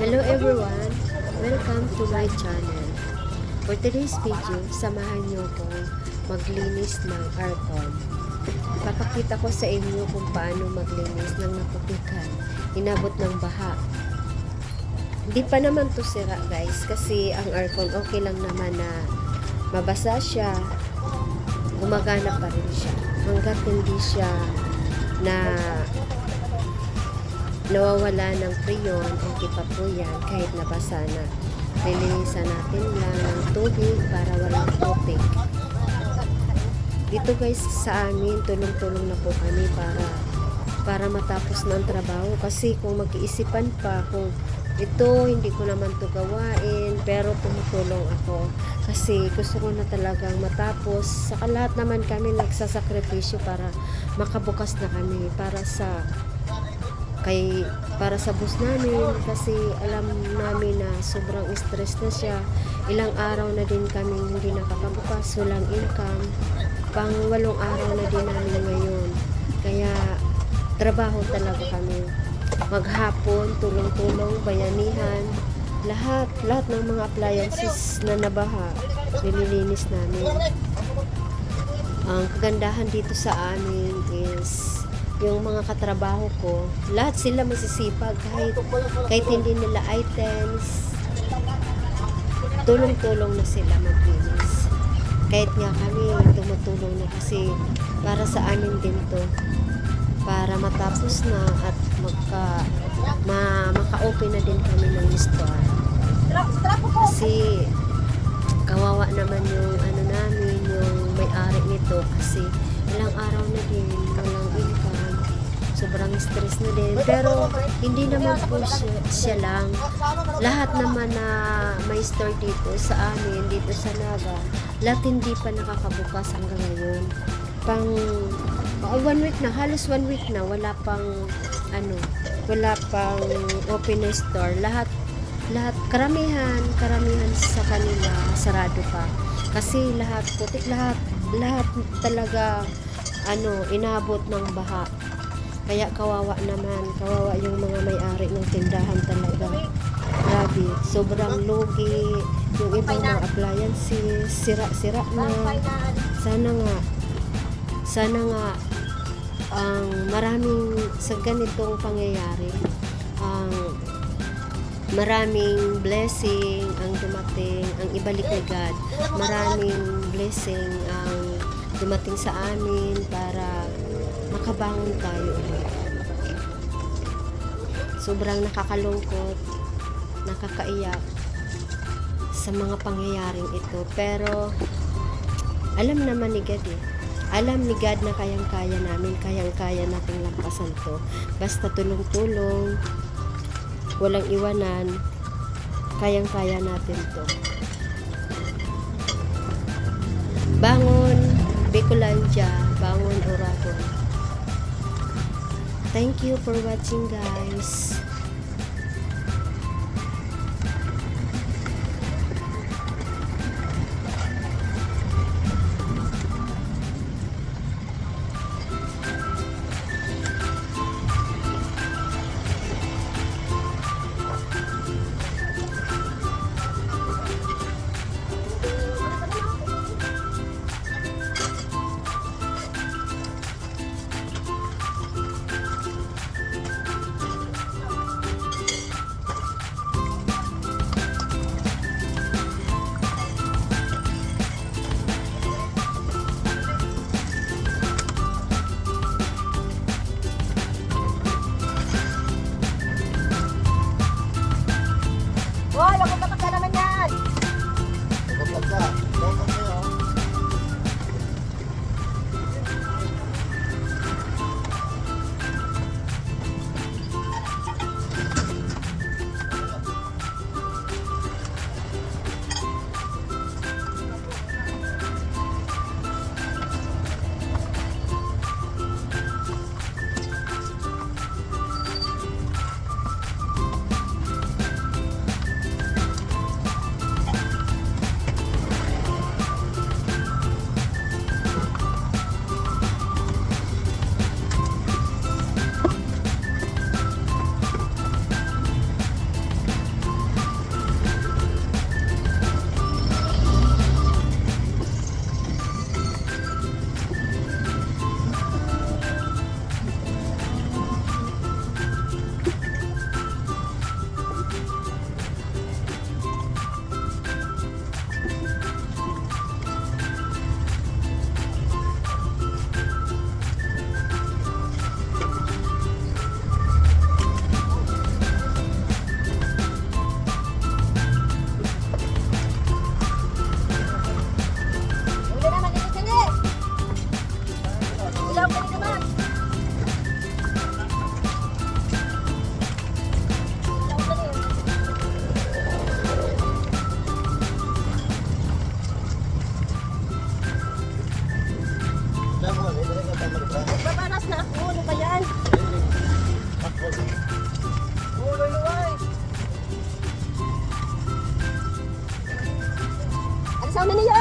Hello everyone! Welcome to my channel. For today's video, samahan niyo kong maglinis ng aircon. Papakita ko sa inyo kung paano maglinis ng napupikan. Inabot ng baha. Hindi pa naman to sira guys kasi ang aircon okay lang naman na mabasa siya. Gumagana pa rin siya. Hanggat hindi siya na nawawala ng freon, okay pa po yan kahit nabasa na. Lilinisan natin lang ng tubig para walang putik. Dito guys sa amin, tulong-tulong na po kami para para matapos na ang trabaho kasi kung mag-iisipan pa kung ito hindi ko naman to gawain pero tumutulong ako kasi gusto ko na talagang matapos saka lahat naman kami nagsasakripisyo para makabukas na kami para sa kay para sa bus namin kasi alam namin na sobrang stress na siya. Ilang araw na din kami hindi nakakabukas walang income. Pang walong araw na din namin ngayon. Kaya trabaho talaga kami. Maghapon tulong-tulong bayanihan. Lahat lahat ng mga appliances na nabaha nililinis namin. Ang kagandahan dito sa amin is yung mga katrabaho ko, lahat sila masisipag kahit, kahit hindi nila items, tulong-tulong na sila maglinis. Kahit nga kami, tumutulong na kasi para sa amin din to. Para matapos na at magka, ma, maka-open na din kami ng store. Kasi kawawa naman yung ano namin, yung may-ari nito kasi ilang araw na din walang income. Sobrang stress na din. Pero hindi naman po siya, siya lang. Lahat naman na may store dito sa amin, dito sa Naga, lahat hindi pa nakakabukas hanggang ngayon. Pang uh, one week na, halos one week na, wala pang ano, wala pang open store. Lahat lahat karamihan karamihan sa kanila sarado pa kasi lahat putik lahat lahat talaga ano inabot ng baha. Kaya kawawa naman kawawa yung mga may-ari ng tindahan talaga. Grabe sobrang lugi. Yung ibang mga appliances sira-sira na. Sana nga sana nga ang maraming sa ganitong pangyayari ang maraming blessing ang dumating, ang ibalik ni God. Maraming blessing ang dumating sa amin para makabangon tayo ulit. Sobrang nakakalungkot, nakakaiyak sa mga pangyayaring ito. Pero, alam naman ni God eh. Alam ni God na kayang-kaya namin, kayang-kaya nating lampasan to. Basta tulong-tulong, walang iwanan, kayang-kaya natin to. Bangon, Bicolandia, bangon Oragon. Thank you for watching guys. Sa una niyo, oh.